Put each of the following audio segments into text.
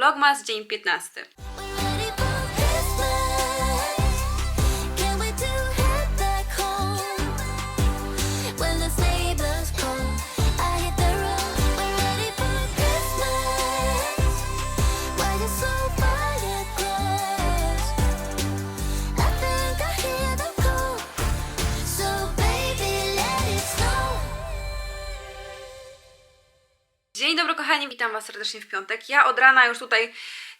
Vlogmas dzień 15. Dzień dobry kochani, witam Was serdecznie w piątek. Ja od rana już tutaj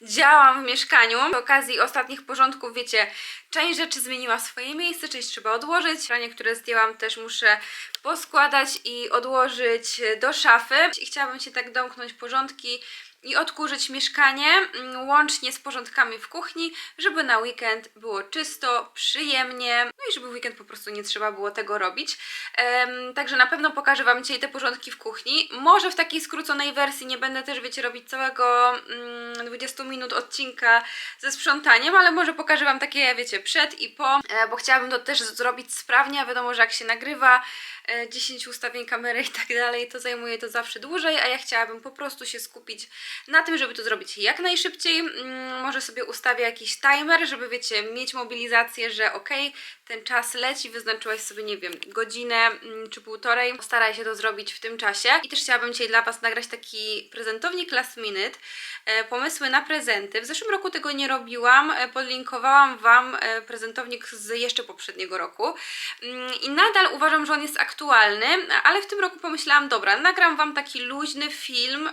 działam w mieszkaniu. Przy okazji ostatnich porządków, wiecie, część rzeczy zmieniła swoje miejsce, część trzeba odłożyć. Pranie, które zdjęłam też muszę poskładać i odłożyć do szafy. I chciałabym się tak domknąć porządki i odkurzyć mieszkanie, mm, łącznie z porządkami w kuchni, żeby na weekend było czysto, przyjemnie, no i żeby w weekend po prostu nie trzeba było tego robić. Em, także na pewno pokażę Wam dzisiaj te porządki w kuchni. Może w takiej skróconej wersji nie będę też, wiecie, robić całego mm, 20 minut odcinka ze sprzątaniem, ale może pokażę Wam takie, wiecie, przed i po, e, bo chciałabym to też zrobić sprawnie, a wiadomo, że jak się nagrywa e, 10 ustawień kamery i tak dalej, to zajmuje to zawsze dłużej, a ja chciałabym po prostu się skupić na tym, żeby to zrobić jak najszybciej. Mm, Może sobie ustawię jakiś timer, żeby wiecie, mieć mobilizację, że okej, ten czas leci, wyznaczyłaś sobie, nie wiem, godzinę mm, czy półtorej. Postaraj się to zrobić w tym czasie. I też chciałabym dzisiaj dla Was nagrać taki prezentownik last minute, e, pomysły na prezenty. W zeszłym roku tego nie robiłam, e, podlinkowałam Wam e, prezentownik z jeszcze poprzedniego roku Mm, i nadal uważam, że on jest aktualny, ale w tym roku pomyślałam, dobra, nagram Wam taki luźny film,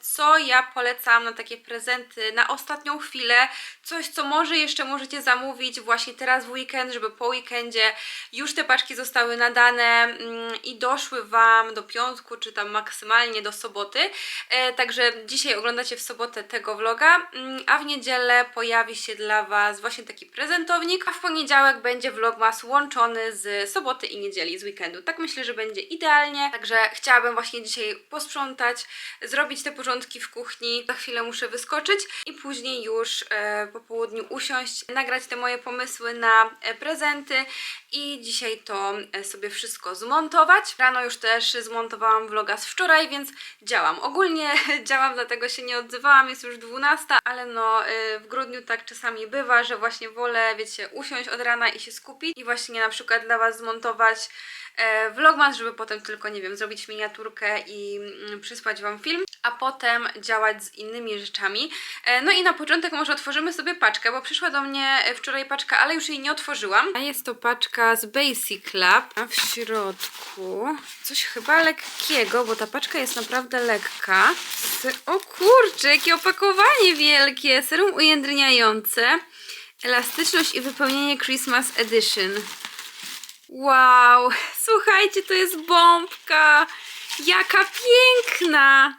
co ja polecam na takie prezenty na ostatnią chwilę, coś, co może jeszcze możecie zamówić właśnie teraz w weekend, żeby po weekendzie już te paczki zostały nadane mm, i doszły Wam do piątku, czy tam maksymalnie do soboty. E, Także dzisiaj oglądacie w sobotę tego vloga, mm, a w niedzielę pojawi się dla Was właśnie taki prezentownik, a w poniedziałek będzie vlogmas łączony z soboty i niedzieli, z weekendu. Tak myślę, że będzie idealnie. Także chciałabym właśnie dzisiaj posprzątać, zrobić te porządki w kuchni. Za chwilę muszę wyskoczyć i później już e, po południu usiąść, nagrać te moje pomysły na e, prezenty i dzisiaj to e, sobie wszystko zmontować. Rano już też zmontowałam vloga z wczoraj, więc działam. Ogólnie działam, dlatego się nie odzywałam, jest już 12, ale no w grudniu tak czasami bywa, że właśnie wolę, wiecie, usiąść od rana i się skupić i właśnie na przykład dla Was zmontować vlogmas, żeby potem tylko, nie wiem, zrobić miniaturkę i mm, przysłać Wam film, a potem działać z innymi rzeczami. E, no i na początek może otworzymy sobie paczkę, bo przyszła do mnie e, wczoraj paczka, ale już jej nie otworzyłam. A jest to paczka z Basic Club, a w środku coś chyba lekkiego, bo ta paczka jest naprawdę lekka. O kurczę, jakie opakowanie wielkie! Serum ujędrniające, elastyczność i wypełnienie Christmas Edition. Wow, słuchajcie, to jest bombka. Jaka piękna!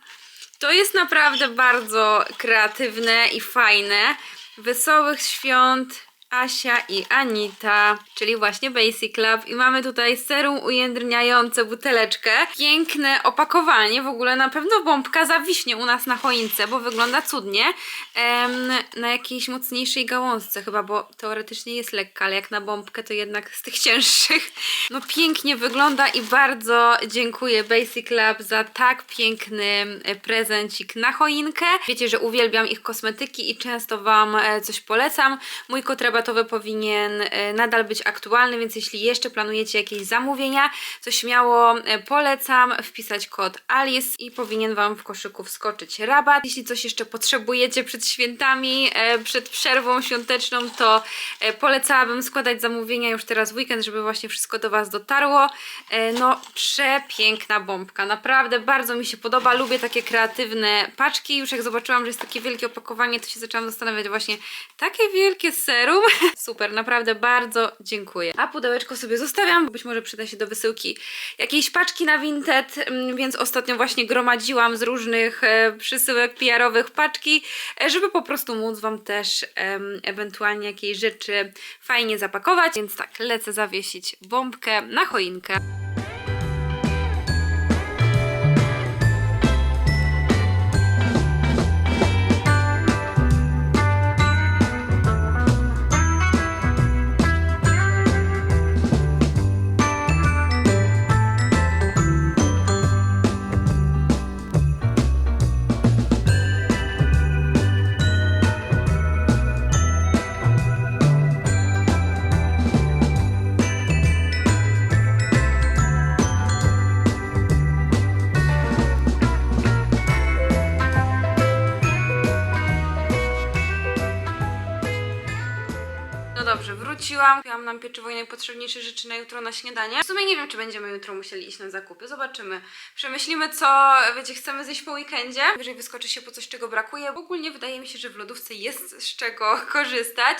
To jest naprawdę bardzo kreatywne i fajne. Wesołych świąt Asia i Anita, czyli właśnie Basic Club. I mamy tutaj serum ujędrniające buteleczkę. Piękne opakowanie, w ogóle na pewno bombka zawiśnie u nas na choince, bo wygląda cudnie. Na jakiejś mocniejszej gałązce chyba, bo teoretycznie jest lekka, ale jak na bombkę to jednak z tych cięższych. No pięknie wygląda i bardzo dziękuję Basic Lab za tak piękny e, prezencik na choinkę. Wiecie, że uwielbiam ich kosmetyki i często Wam e, coś polecam. Mój kod rabatowy powinien e, nadal być aktualny, więc jeśli jeszcze planujecie jakieś zamówienia, to śmiało e, polecam wpisać kod ALICE i powinien Wam w koszyku wskoczyć rabat. Jeśli coś jeszcze potrzebujecie przed świętami, e, przed przerwą świąteczną, to polecałabym składać zamówienia już teraz w weekend, żeby właśnie wszystko do Was dotarło. No, przepiękna bombka. Naprawdę bardzo mi się podoba. Lubię takie kreatywne paczki. Już jak zobaczyłam, że jest takie wielkie opakowanie, to się zaczęłam zastanawiać właśnie, takie wielkie serum. Super, naprawdę bardzo dziękuję. A pudełeczko sobie zostawiam, bo być może przyda się do wysyłki jakiejś paczki na Vinted, mm, więc ostatnio właśnie gromadziłam z różnych e, przysyłek PR-owych paczki, e, żeby po prostu móc Wam też ewentualnie jakieś rzeczy fajnie zapakować. Więc tak, lecę zawiesić bombkę na choinkę. Wróciłam, kupiłam nam pieczywo i najpotrzebniejsze rzeczy na jutro na śniadanie. W sumie nie wiem, czy będziemy jutro musieli iść na zakupy, zobaczymy. Przemyślimy, co, wiecie, chcemy zjeść po weekendzie. Jeżeli wyskoczy się po coś, czego brakuje. Ogólnie wydaje mi się, że w lodówce jest z czego korzystać.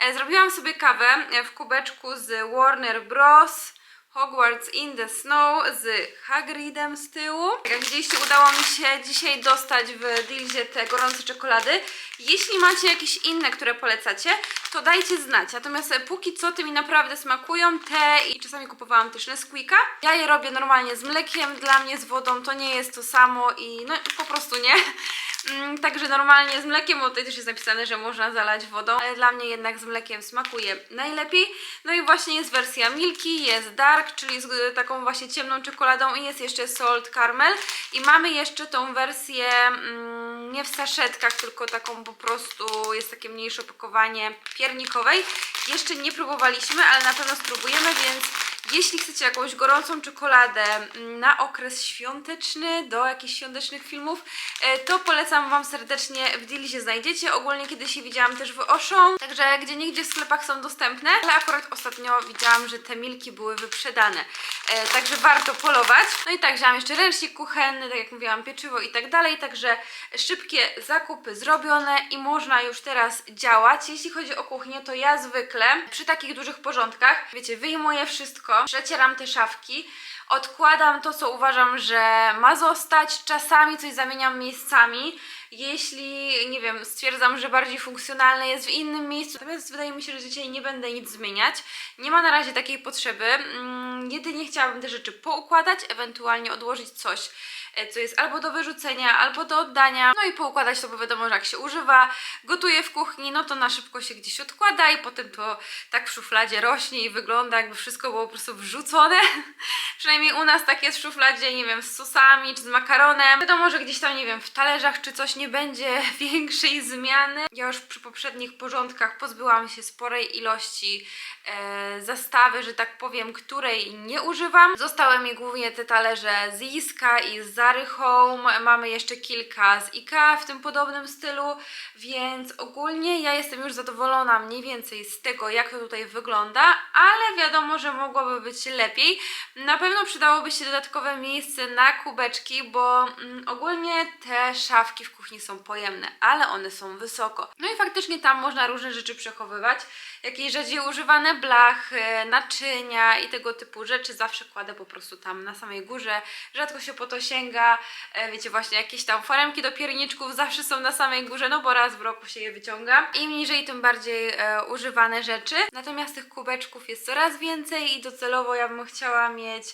E, Zrobiłam sobie kawę e, w kubeczku z Warner Bros. Hogwarts in the Snow z Hagridem z tyłu. Jak widzieliście, udało mi się dzisiaj dostać w Dilzie te gorące czekolady. Jeśli macie jakieś inne, które polecacie, to dajcie znać. Natomiast e, póki co te mi naprawdę smakują, te i czasami kupowałam też Nesquika. Ja je robię normalnie z mlekiem, dla mnie z wodą to nie jest to samo i no po prostu nie. Mm, Także normalnie z mlekiem, bo tutaj też jest napisane, że można zalać wodą, ale dla mnie jednak z mlekiem smakuje najlepiej. No i właśnie jest wersja Milky, jest Dark, czyli z y, taką właśnie ciemną czekoladą i jest jeszcze Salt Caramel. I mamy jeszcze tą wersję mm, nie w saszetkach, tylko taką po prostu, jest takie mniejsze opakowanie piernikowej. Jeszcze nie próbowaliśmy, ale na pewno spróbujemy, więc jeśli chcecie jakąś gorącą czekoladę mm, na okres świąteczny, do jakichś świątecznych filmów, e, to polecam Wam serdecznie. W Dealsie znajdziecie. Ogólnie kiedyś je widziałam też w Auchan, także gdzie nigdzie w sklepach są dostępne, ale akurat ostatnio widziałam, że te milki były wyprzedane. E, Także warto polować. No i tak, wzięłam jeszcze ręcznik kuchenny, tak jak mówiłam, pieczywo i tak dalej, także szybkie zakupy zrobione i można już teraz działać. Jeśli chodzi o kuchnię, to ja zwykle przy takich dużych porządkach, wiecie, wyjmuję wszystko, przecieram te szafki, odkładam to, co uważam, że ma zostać, czasami coś zamieniam miejscami, jeśli, nie wiem, stwierdzam, że bardziej funkcjonalne jest w innym miejscu. Natomiast wydaje mi się, że dzisiaj nie będę nic zmieniać. Nie ma na razie takiej potrzeby. Mm, jedynie chciałabym te rzeczy poukładać, ewentualnie odłożyć coś, co jest albo do wyrzucenia, albo do oddania. No i poukładać to, bo wiadomo, że jak się używa, gotuje w kuchni, no to na szybko się gdzieś odkłada i potem to tak w szufladzie rośnie i wygląda jakby wszystko było po prostu wrzucone. Przynajmniej u nas tak jest w szufladzie, nie wiem, z sosami czy z makaronem. Wiadomo, że gdzieś tam, nie wiem, w talerzach czy coś nie będzie większej zmiany. Ja już przy poprzednich porządkach pozbyłam się sporej ilości e, zastawy, że tak powiem, której nie używam. Zostały mi głównie te talerze z Iska i z Zary Home. Mamy jeszcze kilka z Ikea w tym podobnym stylu, więc ogólnie ja jestem już zadowolona mniej więcej z tego, jak to tutaj wygląda, ale wiadomo, że mogłoby być lepiej. Na pewno przydałoby się dodatkowe miejsce na kubeczki, bo mm, ogólnie te szafki w kuchni są pojemne, ale one są wysoko. No i faktycznie tam można różne rzeczy przechowywać. Jakieś rzadziej używane blachy, naczynia i tego typu rzeczy zawsze kładę po prostu tam na samej górze. Rzadko się po to sięga. E, Wiecie, właśnie jakieś tam foremki do pierniczków zawsze są na samej górze, no bo raz w roku się je wyciąga. Im niżej, tym bardziej e, używane rzeczy. Natomiast tych kubeczków jest coraz więcej i docelowo ja bym chciała mieć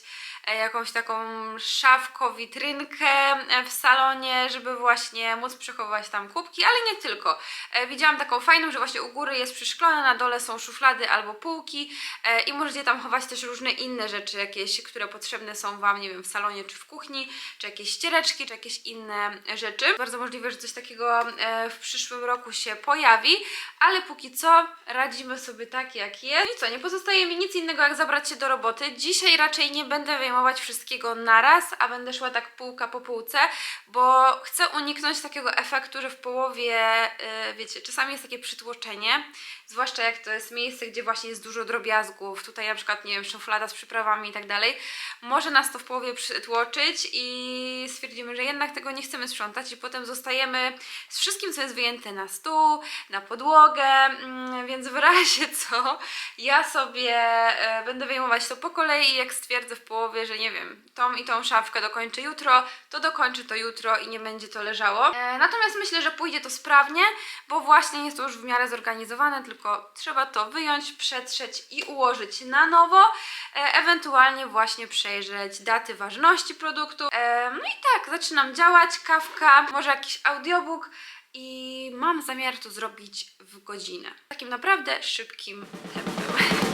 jakąś taką szafko, witrynkę e, w salonie, żeby właśnie móc przechowywać tam kubki, ale nie tylko. E, Widziałam taką fajną, że właśnie u góry jest przyszklone, na dole są szuflady albo półki e, i możecie tam chować też różne inne rzeczy, jakieś, które potrzebne są Wam, nie wiem, w salonie czy w kuchni, czy jakieś ściereczki, czy jakieś inne rzeczy. Bardzo możliwe, że coś takiego e, w przyszłym roku się pojawi, ale póki co radzimy sobie tak jak jest. No i co, nie pozostaje mi nic innego jak zabrać się do roboty. Dzisiaj raczej nie będę wyjmować wszystkiego naraz, a będę szła tak półka po półce, bo chcę uniknąć takiego efektu, że w połowie, e, wiecie, czasami jest takie przytłoczenie, zwłaszcza jak to jest miejsce, gdzie właśnie jest dużo drobiazgów, tutaj na przykład, nie wiem, szuflada z przyprawami i tak dalej, może nas to w połowie przytłoczyć i stwierdzimy, że jednak tego nie chcemy sprzątać i potem zostajemy z wszystkim, co jest wyjęte na stół, na podłogę, mm, więc w razie co, ja sobie e, będę wyjmować to po kolei i jak stwierdzę w połowie, że nie wiem, tą i tą szafkę dokończę jutro, to dokończę to jutro i nie będzie to leżało. E, natomiast myślę, że pójdzie to sprawnie, bo właśnie jest to już w miarę zorganizowane, tylko trzeba to wyjąć, przetrzeć i ułożyć na nowo, e, ewentualnie właśnie przejrzeć daty ważności produktu. No i tak, zaczynam działać, kawka, może jakiś audiobook i mam zamiar to zrobić w godzinę. Takim naprawdę szybkim tempie.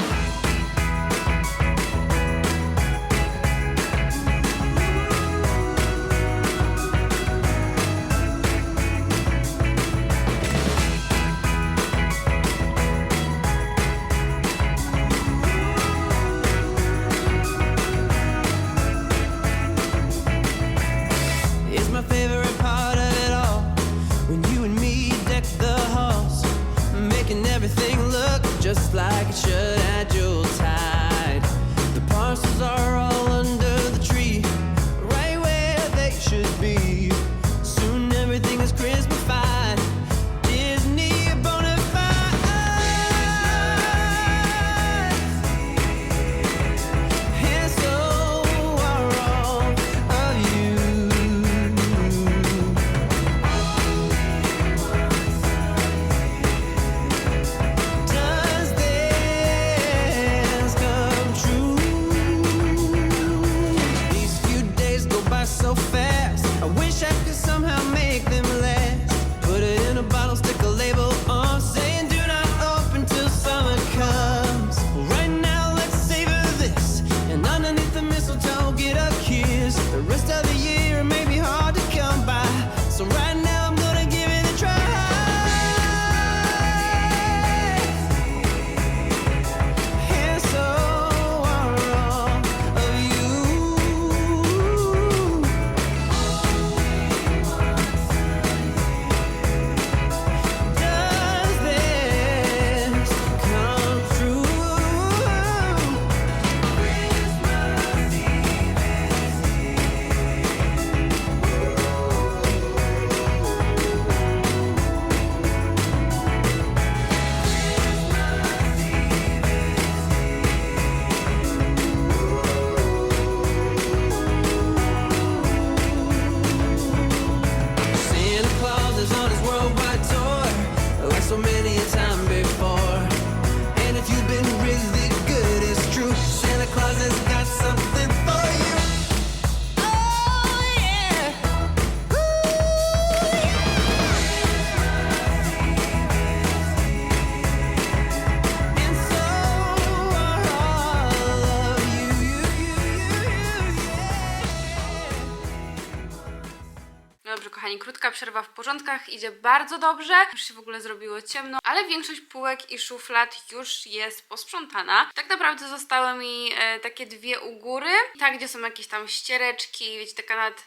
idzie bardzo dobrze. Już się w ogóle zrobiło ciemno, ale większość półek i szuflad już jest posprzątana. Tak naprawdę zostały mi e, takie dwie u góry, tak, gdzie są jakieś tam ściereczki, wiecie, taka nad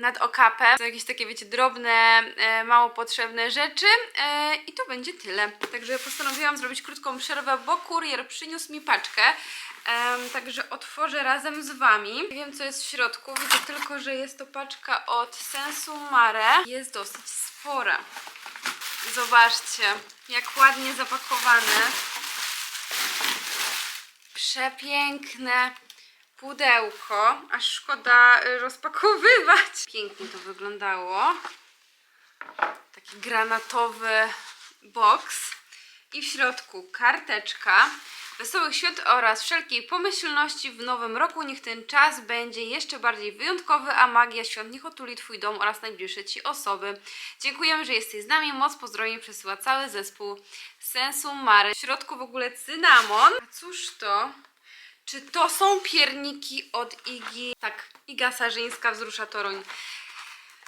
nad okapem. Jakieś takie, wiecie, drobne, e, mało potrzebne rzeczy e, i to będzie tyle. Także postanowiłam zrobić krótką przerwę, bo kurier przyniósł mi paczkę. Także otworzę razem z Wami. Nie wiem, co jest w środku. Widzę tylko, że jest to paczka od Sensu Mare. Jest dosyć spora. Zobaczcie, jak ładnie zapakowane. Przepiękne pudełko. Aż szkoda y, rozpakowywać. Pięknie to wyglądało. Taki granatowy box. I w środku karteczka. Wesołych świąt oraz wszelkiej pomyślności w nowym roku. Niech ten czas będzie jeszcze bardziej wyjątkowy, a magia świąt niech otuli Twój dom oraz najbliższe Ci osoby. Dziękujemy, że jesteś z nami. Moc pozdrowień przesyła cały zespół Sensu Mary. W środku w ogóle cynamon. A cóż to? Czy to są pierniki od Igi? Tak, Iga Sarzyńska wzrusza Toruń.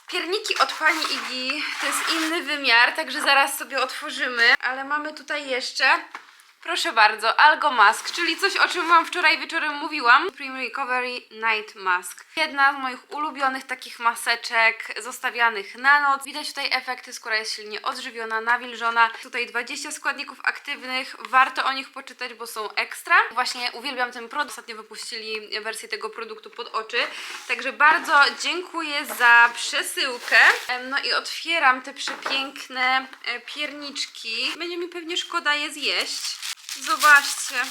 Pierniki od pani Igi to jest inny wymiar, także zaraz sobie otworzymy, ale mamy tutaj jeszcze, proszę bardzo, Algo Mask, czyli coś o czym Wam wczoraj wieczorem mówiłam. Supreme Recovery Night Mask. Jedna z moich ulubionych takich maseczek zostawianych na noc. Widać tutaj efekty, skóra jest silnie odżywiona, nawilżona. Tutaj 20 składników aktywnych, warto o nich poczytać, bo są ekstra. Właśnie uwielbiam ten produkt, ostatnio wypuścili wersję tego produktu pod oczy, także bardzo dziękuję za przesyłkę. No i otwieram te przepiękne e, pierniczki. Będzie mi pewnie szkoda je zjeść. Zobaczcie.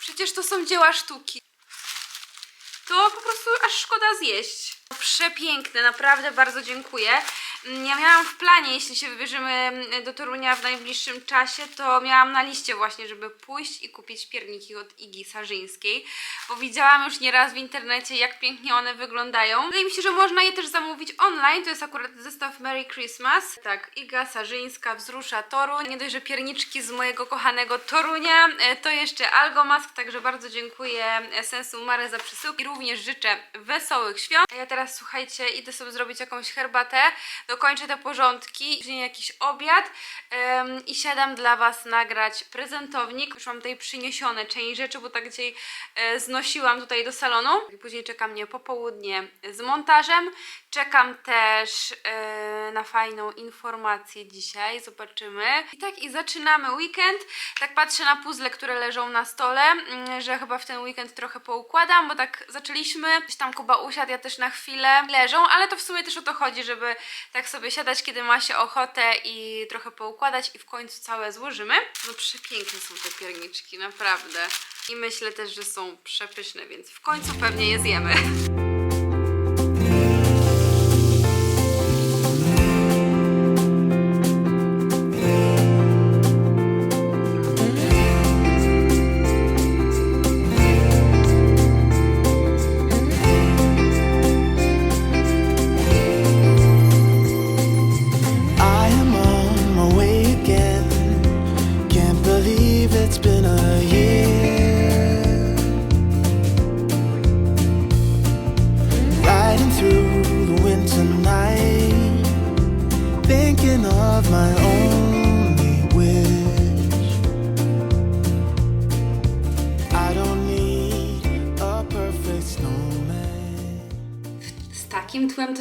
Przecież to są dzieła sztuki. To po prostu aż szkoda zjeść. Przepiękne, naprawdę bardzo dziękuję. Mm, Ja miałam w planie, jeśli się wybierzemy mm, do Torunia w najbliższym czasie, to miałam na liście właśnie, żeby pójść i kupić pierniki od Igi Sarzyńskiej, bo widziałam już nieraz w internecie, jak pięknie one wyglądają. Wydaje mi się, że można je też zamówić online, to jest akurat zestaw Merry Christmas. Tak, Iga Sarzyńska wzrusza Toruń. Nie dość, że pierniczki z mojego kochanego Torunia, e, to jeszcze Algomask, także bardzo dziękuję e, Sensu Mare za przesyłki. Również życzę wesołych świąt. A ja teraz, słuchajcie, idę sobie zrobić jakąś herbatę, dokończę te porządki, później jakiś obiad i siadam dla Was nagrać prezentownik. Już mam tutaj przyniesione część rzeczy, bo tak dzisiaj e, znosiłam tutaj do salonu. Później czeka mnie popołudnie z montażem. Czekam też e, na fajną informację dzisiaj, zobaczymy. I tak i zaczynamy weekend. Tak patrzę na puzzle, które leżą na stole, mm, że chyba w ten weekend trochę poukładam, bo tak zaczęliśmy. Gdzieś tam Kuba usiadł, ja też na chwilę leżą, ale to w sumie też o to chodzi, żeby tak sobie siadać, kiedy ma się ochotę i trochę poukładać i w końcu całe złożymy. No przepiękne są te pierniczki, naprawdę. I myślę też, że są przepyszne, więc w końcu pewnie je zjemy.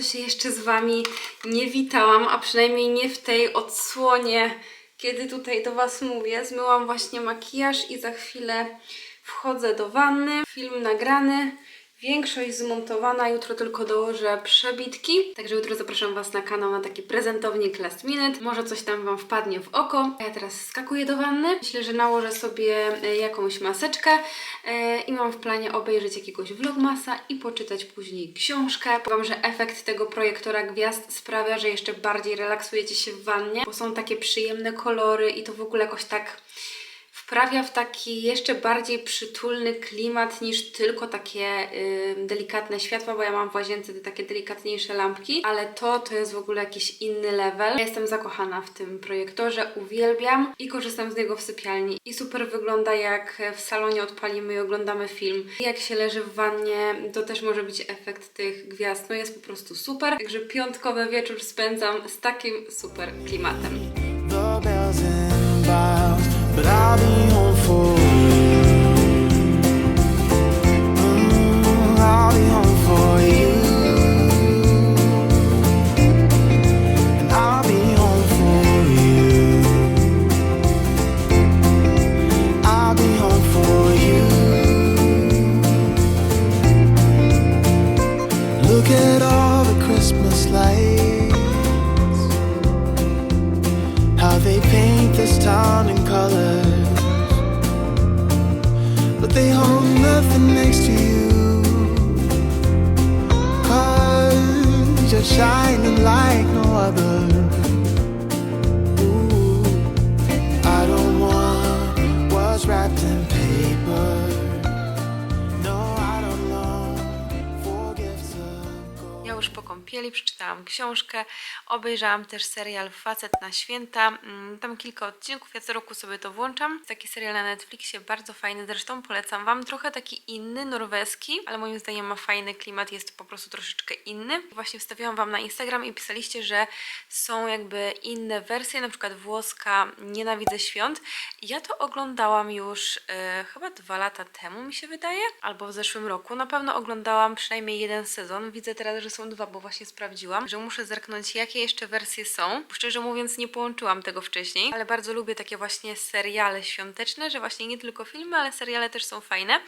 Się jeszcze z Wami nie witałam, a przynajmniej nie w tej odsłonie, kiedy tutaj do Was mówię. Zmyłam właśnie makijaż i za chwilę wchodzę do wanny. Film nagrany, większość zmontowana. Jutro tylko dołożę przebitki. Także jutro zapraszam Was na kanał na taki prezentownik last minute. Może coś tam Wam wpadnie w oko. Ja teraz skakuję do wanny. Myślę, że nałożę sobie e, jakąś maseczkę e, i mam w planie obejrzeć jakiegoś vlogmasa i poczytać później książkę. Powiem, że efekt tego projektora gwiazd sprawia, że jeszcze bardziej relaksujecie się w wannie, bo są takie przyjemne kolory i to w ogóle jakoś tak wprawia w taki jeszcze bardziej przytulny klimat niż tylko takie delikatne światła, bo ja mam w łazience te takie delikatniejsze lampki, ale to to jest w ogóle jakiś inny level. Ja jestem zakochana w tym projektorze, uwielbiam i korzystam z niego w sypialni i super wygląda jak w salonie odpalimy i oglądamy film. I jak się leży w wannie, to też może być efekt tych gwiazd. No jest po prostu super. Także piątkowy wieczór spędzam z takim super klimatem. Look at all the Christmas lights they paint this town in colors, but they hold nothing next to you. Cause you're shining like no other. Ooh, I don't want what's wrapped in paper. No, już po kąpieli przeczytałam książkę, obejrzałam też serial Facet na święta. Mm, Tam kilka odcinków, ja co roku sobie to włączam. Taki serial na Netflixie, bardzo fajny, zresztą polecam Wam. Trochę taki inny, norweski, ale moim zdaniem ma fajny klimat, jest po prostu troszeczkę inny. Właśnie wstawiłam Wam na Instagram i pisaliście, że są jakby inne wersje, na przykład włoska Nienawidzę Świąt. Ja to oglądałam już e, chyba dwa lata temu, mi się wydaje, albo w zeszłym roku. Na pewno oglądałam przynajmniej jeden sezon. Widzę teraz, że są dwa, bo właśnie sprawdziłam, że muszę zerknąć, jakie jeszcze wersje są. Szczerze mówiąc, nie połączyłam tego wcześniej, ale bardzo lubię takie właśnie seriale świąteczne, że właśnie nie tylko filmy, ale seriale też są fajne.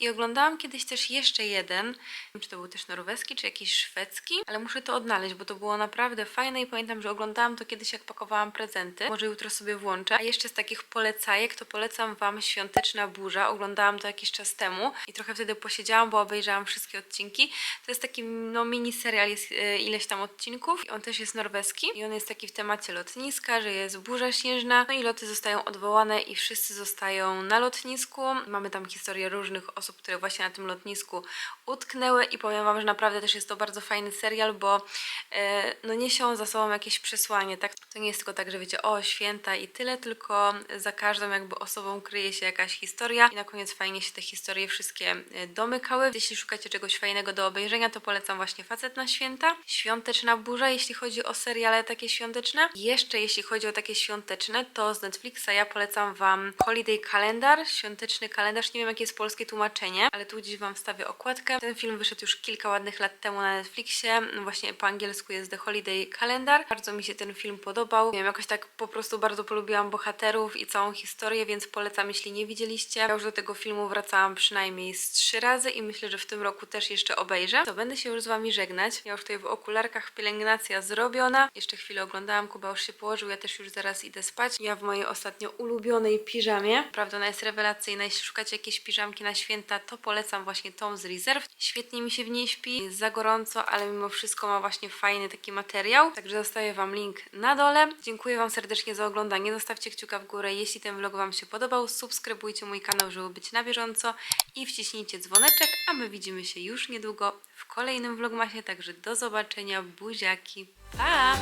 I oglądałam kiedyś też jeszcze jeden, nie wiem, czy to był też norweski, czy jakiś szwedzki, ale muszę to odnaleźć, bo to było naprawdę fajne i pamiętam, że oglądałam to kiedyś, jak pakowałam prezenty. Może jutro sobie włączę. A jeszcze z takich polecajek, to polecam Wam Świąteczna Burza. Oglądałam to jakiś czas temu i trochę wtedy posiedziałam, bo obejrzałam wszystkie odcinki. To jest taki no, mini serial, jest e, ileś tam odcinków i on też jest norweski i on jest taki w temacie lotniska, że jest burza śnieżna, no i loty zostają odwołane i wszyscy zostają na lotnisku. Mamy tam historię różnych osób, które właśnie na tym lotnisku utknęły i powiem Wam, że naprawdę też jest to bardzo fajny serial, bo e, no niesie on za sobą jakieś przesłanie, tak? To nie jest tylko tak, że wiecie, o święta i tyle, tylko za każdą jakby osobą kryje się jakaś historia i na koniec fajnie się te historie wszystkie e, domykały. Jeśli szukacie czegoś fajnego do obejrzenia, to polecam właśnie Facet na święta. Świąteczna burza, jeśli chodzi o seriale takie świąteczne. Jeszcze jeśli chodzi o takie świąteczne, to z Netflixa ja polecam Wam Holiday Calendar, świąteczny kalendarz. Nie wiem, jakie jest polskie tłumaczenie, ale tu gdzieś Wam wstawię okładkę. Ten film wyszedł już kilka ładnych lat temu na Netflixie. Właśnie po angielsku jest The Holiday Calendar. Bardzo mi się ten film podobał. Nie wiem, jakoś tak po prostu bardzo polubiłam bohaterów i całą historię, więc polecam, jeśli nie widzieliście. Ja już do tego filmu wracałam przynajmniej z trzy razy i myślę, że w tym roku też jeszcze obejrzę. To będę się już z Wami żegnać. Ja już tutaj w okularkach pielęgnacja zrobiona. Jeszcze chwilę oglądałam, Kuba już się położył, ja też już zaraz idę spać. Ja w mojej ostatnio ulubionej piżamie. Prawda, ona jest rewelacyjna. Jeśli szukacie jakiejś piżamki na święta, to polecam właśnie tą z Reserve. Świetnie mi się w niej śpi, jest za gorąco, ale mimo wszystko ma właśnie fajny taki materiał. Także zostawię Wam link na dole. Dziękuję Wam serdecznie za oglądanie. Zostawcie kciuka w górę, jeśli ten vlog Wam się podobał. Subskrybujcie mój kanał, żeby być na bieżąco i wciśnijcie dzwoneczek, a my widzimy się już niedługo w kolejnym vlogmasie, także do zobaczenia, buziaki, pa!